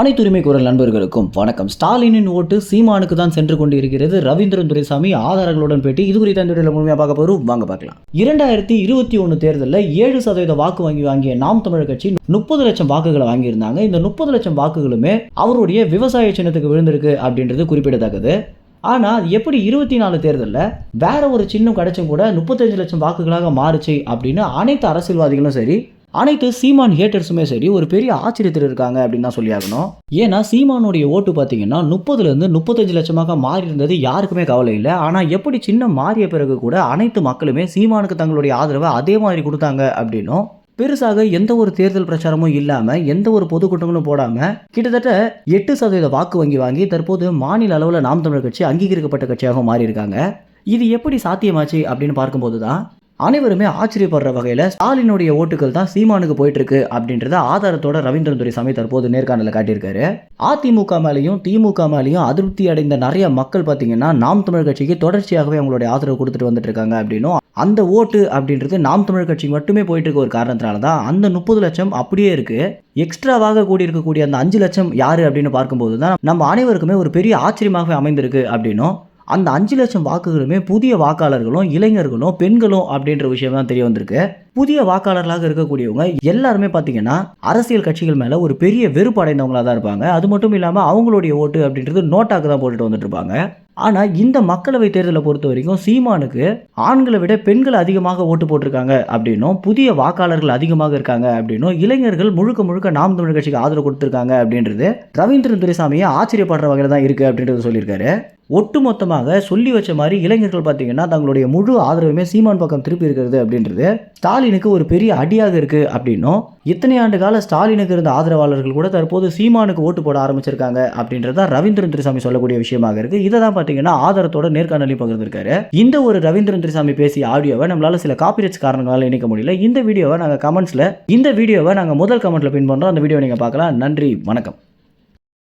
அனைத்து உரிமை குரல் நண்பர்களுக்கும் வணக்கம். ஸ்டாலினின் ஓட்டு சீமானுக்கு தான் சென்று கொண்டிருக்கிறது. ரவீந்திரன் துரைசாமி ஆதாரங்களுடன் பேட்டி. இது குறித்த இந்த முழுமையாக பார்க்க போகிறோம் வாங்க பார்க்கலாம். இரண்டாயிரத்தி இருபத்தி ஒன்று தேர்தலில் ஏழு சதவீத வாக்கு வாங்கி வாங்கிய நாம் தமிழர் கட்சி முப்பது லட்சம் வாக்குகளை வாங்கியிருந்தாங்க. இந்த முப்பது லட்சம் வாக்குகளுமே அவருடைய விவசாய சின்னத்துக்கு விழுந்திருக்கு அப்படின்றது குறிப்பிடத்தக்கது. ஆனால் அது எப்படி இருபத்தி நாலு தேர்தலில் வேற ஒரு சின்னம் கிடைச்சும் கூட முப்பத்தஞ்சு லட்சம் வாக்குகளாக மாறுச்சு அப்படின்னு அனைத்து அரசியல்வாதிகளும் சரி அனைத்து சீமான் ஹேட்டர்ஸுமே சரி ஒரு பெரிய ஆச்சரியத்தில் இருக்காங்க அப்படின்னு தான் சொல்லியாகணும். ஏன்னா சீமானுடைய ஓட்டு பார்த்தீங்கன்னா முப்பதுலேருந்து முப்பத்தஞ்சு லட்சமாக மாறி இருந்தது யாருக்குமே கவலை இல்லை. ஆனால் எப்படி சின்ன மாறிய பிறகு கூட அனைத்து மக்களுமே சீமானுக்கு தங்களுடைய ஆதரவை அதே மாதிரி கொடுத்தாங்க அப்படின்னும் பெருசாக எந்த ஒரு தேர்தல் பிரச்சாரமும் இல்லாம எந்த ஒரு பொதுக்கூட்டங்களும் போடாம கிட்டத்தட்ட எட்டு சதவீத வாக்கு வங்கி வாங்கி தற்போது மாநில அளவில் நாம் தமிழர் கட்சி அங்கீகரிக்கப்பட்ட கட்சியாக மாறியிருக்காங்க. இது எப்படி சாத்தியமாச்சு அப்படின்னு பார்க்கும்போது தான் அனைவருமே ஆச்சரியப்படுற வகையில் ஸ்டாலினுடைய ஓட்டுகள் தான் சீமானுக்கு போயிட்டு இருக்கு அப்படின்றத ஆதாரத்தோட ரவீந்திரன் துரைசாமி தற்போது நேர்காணலில் காட்டியிருக்காரு. அதிமுக மேலேயும் திமுக மேலேயும் அதிருப்தி அடைந்த நிறைய மக்கள் பார்த்தீங்கன்னா நாம் தமிழர் கட்சிக்கு தொடர்ச்சியாகவே அவங்களுடைய ஆதரவு கொடுத்துட்டு வந்துட்டு இருக்காங்க அப்படின்னும் அந்த ஓட்டு அப்படின்றது நாம் தமிழர் கட்சிக்கு மட்டுமே போயிட்டு இருக்க ஒரு காரணத்தினால தான் அந்த முப்பது லட்சம் அப்படியே இருக்கு. எக்ஸ்ட்ராவாக கூடி இருக்கக்கூடிய அந்த அஞ்சு லட்சம் யாரு அப்படின்னு பார்க்கும்போது தான் நம்ம அனைவருக்குமே ஒரு பெரிய ஆச்சரியமாகவே அமைந்திருக்கு அப்படின்னும் அந்த அஞ்சு லட்சம் வாக்குகளுமே புதிய வாக்காளர்களும் இளைஞர்களும் பெண்களும் அப்படின்ற விஷயம் தான் தெரிய வந்திருக்கு. புதிய வாக்காளர்களாக இருக்கக்கூடியவங்க எல்லாருமே பார்த்தீங்கன்னா அரசியல் கட்சிகள் மேலே ஒரு பெரிய வெறுப்பு அடைந்தவங்களாக தான் இருப்பாங்க. அது மட்டும் இல்லாமல் அவங்களுடைய ஓட்டு அப்படின்றது நோட்டாக்கு தான் போட்டுட்டு வந்துட்டு இருப்பாங்க ஆனால் இந்த மக்களவை தேர்தலை பொறுத்த வரைக்கும் சீமானுக்கு ஆண்களை விட பெண்கள் அதிகமாக ஓட்டு போட்டிருக்காங்க அப்படின்னும் புதிய வாக்காளர்கள் அதிகமாக இருக்காங்க அப்படின்னும் இளைஞர்கள் முழுக்க முழுக்க நாம் தமிழர் கட்சிக்கு ஆதரவு கொடுத்துருக்காங்க அப்படின்றது ரவீந்திரன் துரைசாமியை ஆச்சரியப்படுற வகையில் தான் இருக்குது அப்படின்றது சொல்லியிருக்காரு. ஒட்டுமொத்தமாக சொல்லி வச்ச மாதிரி இளைஞர்கள் பார்த்தீங்கன்னா தங்களுடைய முழு ஆதரவுமே சீமான் பக்கம் திருப்பி இருக்கிறது அப்படின்றது ஸ்டாலினுக்கு ஒரு பெரிய அடியாக இருக்குது அப்படின்னும் இத்தனை ஆண்டு கால ஸ்டாலினுக்கு இருந்த ஆதரவாளர்கள் கூட தற்போது சீமானுக்கு ஓட்டு போட ஆரம்பிச்சிருக்காங்க அப்படின்றது தான் ரவீந்திரன் திரிசாமி சொல்லக்கூடிய விஷயமாக இருக்கு. இதை தான் பார்த்தீங்கன்னா ஆதாரத்தோட நேர்காணலி பகிர்ந்திருக்காரு. இந்த ஒரு ரவீந்திரன் திரிசாமி பேசிய ஆடியோவை நம்மளால சில காப்பிரைட்ஸ் காரணங்களால இணைக்க முடியல. இந்த வீடியோவை நாங்கள் கமெண்ட்ஸில் இந்த வீடியோவை நாங்கள் முதல் கமெண்ட்ல பின் பண்ணுறோம் அந்த வீடியோ நீங்கள் பார்க்கலாம். நன்றி வணக்கம்.